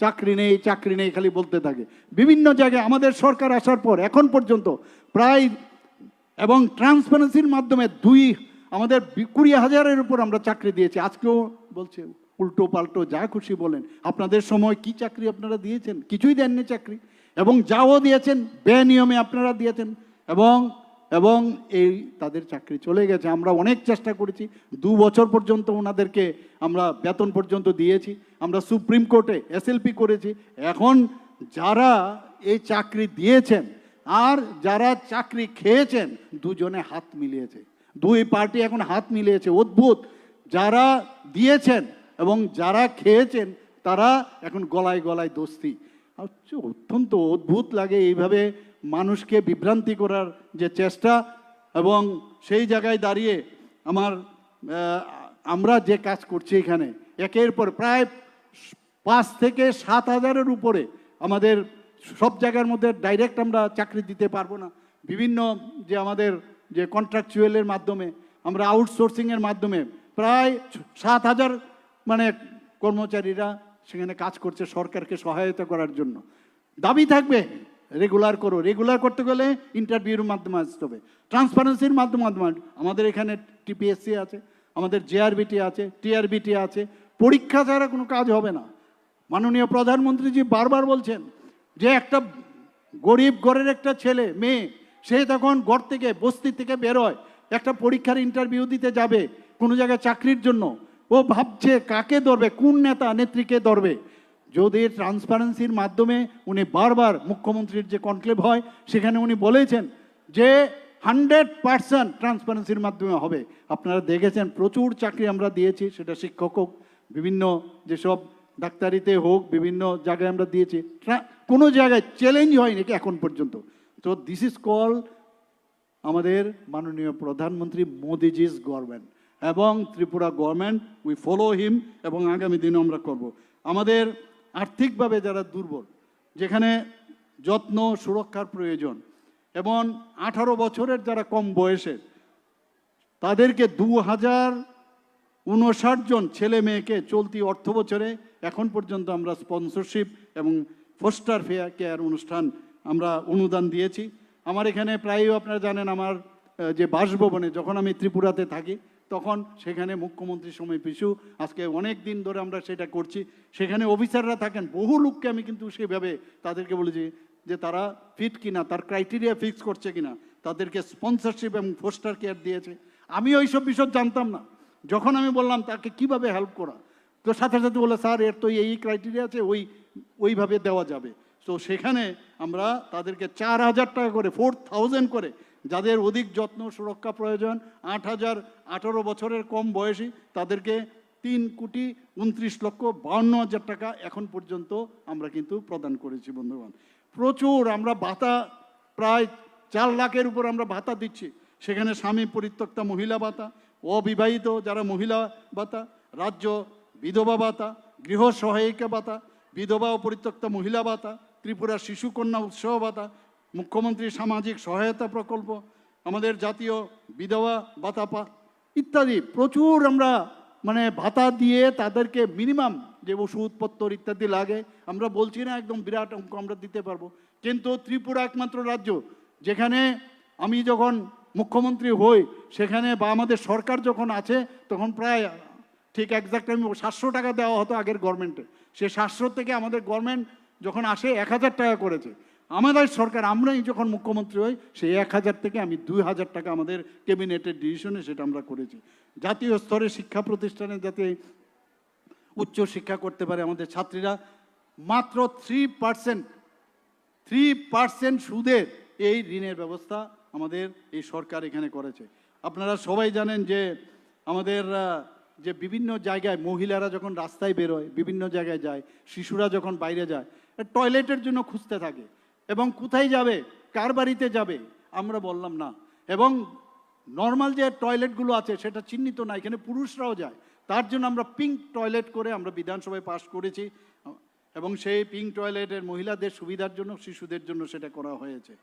চাকরি নেই চাকরি নেই খালি বলতে থাকে। বিভিন্ন জায়গায় আমাদের সরকার আসার পর এখন পর্যন্ত প্রায় এবং ট্রান্সপারেন্সির মাধ্যমে দুই আমাদের কুড়ি হাজারের উপর আমরা চাকরি দিয়েছি। আজকেও বলছে, উল্টো পাল্টো যা খুশি বলেন। আপনাদের সময় কি চাকরি আপনারা দিয়েছেন? কিছুই দেননি চাকরি। এবং যাও দিয়েছেন বেনিয়মে আপনারা দিয়েছেন। এবং এবং এই তাদের চাকরি চলে গেছে। আমরা অনেক চেষ্টা করেছি। দু বছর পর্যন্ত ওনাদেরকে আমরা বেতন পর্যন্ত দিয়েছি। আমরা সুপ্রিম কোর্টে এসএলপি করেছি। এখন যারা এই চাকরি দিয়েছেন আর যারা চাকরি খেয়েছেন, দুজনে হাত মিলিয়েছে। দুই পার্টি এখন হাত মিলিয়েছে, অদ্ভুত। যারা দিয়েছেন এবং যারা খেয়েছেন, তারা এখন গলায় গলায় দোস্তি। অত্যন্ত অদ্ভুত লাগে এইভাবে মানুষকে বিভ্রান্তি করার যে চেষ্টা এবং সেই জায়গায় দাঁড়িয়ে আমার আমরা যে কাজ করছি এখানে, একের পর প্রায় পাঁচ থেকে সাত হাজারের উপরে আমাদের সব জায়গার মধ্যে ডাইরেক্ট আমরা চাকরি দিতে পারব না। বিভিন্ন যে আমাদের যে কন্ট্রাকচুয়ালের মাধ্যমে, আমরা আউটসোর্সিংয়ের মাধ্যমে প্রায় সাত হাজার মানে কর্মচারীরা সেখানে কাজ করছে সরকারকে সহায়তা করার জন্য। দাবি থাকবে রেগুলার করো। রেগুলার করতে গেলে ইন্টারভিউর মাধ্যমে আসতে হবে। ট্রান্সপারেন্সির মাধ্যমে আমাদের এখানে টিপিএসসি আছে, আমাদের জেআরবিটি আছে টিআরবিটি আছে। পরীক্ষা ছাড়া কোনো কাজ হবে না। মাননীয় প্রধানমন্ত্রীজি বারবার বলছেন যে একটা গরিব ঘরের একটা ছেলে, মেয়ে, সে তখন ঘর থেকে, বস্তি থেকে বেরোয় একটা পরীক্ষার ইন্টারভিউ দিতে যাবে কোনো জায়গায় চাকরির জন্য। ও ভাবছে, কাকে ধরবে? কোন নেতা নেত্রীকে ধরবে? যদি ট্রান্সপারেন্সির মাধ্যমে উনি বারবার মুখ্যমন্ত্রীর যে কনক্লেভ হয়, সেখানে উনি বলেছেন যে হান্ড্রেড পার্সেন্ট ট্রান্সপারেন্সির মাধ্যমে হবে। আপনারা দেখেছেন, প্রচুর চাকরি আমরা দিয়েছি, সেটা শিক্ষক হোক, বিভিন্ন যেসব ডাক্তারিতে হোক, বিভিন্ন জায়গায় আমরা দিয়েছি। কোনো জায়গায় চ্যালেঞ্জ হয়নি কি এখন পর্যন্ত? তো দিস ইজ কল আমাদের মাননীয় প্রধানমন্ত্রী মোদিজিস গভর্নমেন্ট এবং Tripura government we follow him এবং আগামী দিনও আমরা করব। আমাদের আর্থিকভাবে যারা দুর্বল, যেখানে যত্ন, সুরক্ষার প্রয়োজন, এবং আঠারো বছরের যারা কম বয়সের তাদেরকে দু হাজার উনষাট জন ছেলে মেয়েকে চলতি অর্থ বছরে এখন পর্যন্ত আমরা স্পন্সরশিপ এবং ফোস্টার ফেয়ার কেয়ার অনুষ্ঠান আমরা অনুদান দিয়েছি। আমার এখানে প্রায়ই আপনারা জানেন আমার যে বাসভবনে যখন আমি ত্রিপুরাতে থাকি তখন সেখানে মুখ্যমন্ত্রী সময় পিছু, আজকে অনেক দিন ধরে আমরা সেটা করছি। সেখানে অফিসাররা থাকেন, বহু লোককে আমি কিন্তু সেভাবে তাদেরকে বলেছি যে তারা ফিট কিনা, তার ক্রাইটেরিয়া ফিক্স করছে কিনা, তাদেরকে স্পন্সরশিপ এবং ফোস্টার কেয়ার দিয়েছে। আমি ওই সব বিষয় জানতাম না। যখন আমি বললাম, তাকে কীভাবে হেল্প করা? তো সাথে সাথে বলে স্যার, এর তো এই ক্রাইটেরিয়া আছে, ওই, ওইভাবে দেওয়া যাবে। তো সেখানে আমরা তাদেরকে চার হাজার টাকা করে ফোর থাউজেন্ড করে যাদের অধিক যত্ন সুরক্ষা প্রয়োজন, আট হাজার আঠারো বছরের কম বয়সী, তাদেরকে তিন কোটি উনত্রিশ লক্ষ বাউন্ন হাজার টাকা এখন পর্যন্ত আমরা কিন্তু প্রদান করেছি, বন্ধুগণ। প্রচুর আমরা ভাতা, প্রায় চার লাখের উপর আমরা ভাতা দিচ্ছি। সেখানে স্বামী পরিত্যক্তা মহিলা ভাতা, অবিবাহিত যারা মহিলা ভাতা, রাজ্য বিধবা ভাতা, গৃহ সহায়িকা ভাতা, বিধবা ও পরিত্যক্তা মহিলা ভাতা ত্রিপুরা শিশু কন্যা উৎসাহ ভাতা মুখ্যমন্ত্রী সামাজিক সহায়তা প্রকল্প, আমাদের জাতীয় বিধবা ভাতা পা, ইত্যাদি। প্রচুর আমরা মানে ভাতা দিয়ে তাদেরকে মিনিমাম যে ওষুধপত্র ইত্যাদি লাগে, আমরা বলছি না একদম বিরাট অঙ্ক আমরা দিতে পারব। কিন্তু ত্রিপুরা একমাত্র রাজ্য যেখানে আমি যখন মুখ্যমন্ত্রী হই, সেখানে বা আমাদের সরকার যখন আছে, তখন প্রায় ঠিক একজাক্ট আমি সাতশো টাকা দেওয়া হতো আগের গভর্নমেন্টে সে সাতশো থেকে আমাদের গভর্নমেন্ট যখন আসে, এক হাজার টাকা করেছে। আমাদের সরকার, আমরাই যখন মুখ্যমন্ত্রী হই, সেই এক হাজার থেকে আমি দুই হাজার টাকা আমাদের ক্যাবিনেটের ডিসিশনে সেটা আমরা করেছি। জাতীয় স্তরে শিক্ষা প্রতিষ্ঠানে যাতে উচ্চ শিক্ষা করতে পারে আমাদের ছাত্রীরা, মাত্র থ্রি পার্সেন্ট থ্রি পার্সেন্ট সুদের এই ঋণের ব্যবস্থা আমাদের এই সরকার এখানে করেছে। আপনারা সবাই জানেন যে আমাদের যে বিভিন্ন জায়গায় মহিলারা যখন রাস্তায় বেরোয়, বিভিন্ন জায়গায় যায়, শিশুরা যখন বাইরে যায় টয়লেটের জন্য খুঁজতে থাকে। এবং কোথায় যাবে? কার বাড়িতে যাবে? আমরা বললাম না। এবং নর্মাল যে টয়লেটগুলো আছে, সেটা চিহ্নিত না। এখানে পুরুষরাও যায়। তার জন্য আমরা পিঙ্ক টয়লেট করে আমরা বিধানসভায় পাশ করেছি। এবং সেই পিঙ্ক টয়লেটের মহিলাদের সুবিধার জন্য, শিশুদের জন্য সেটা করা হয়েছে।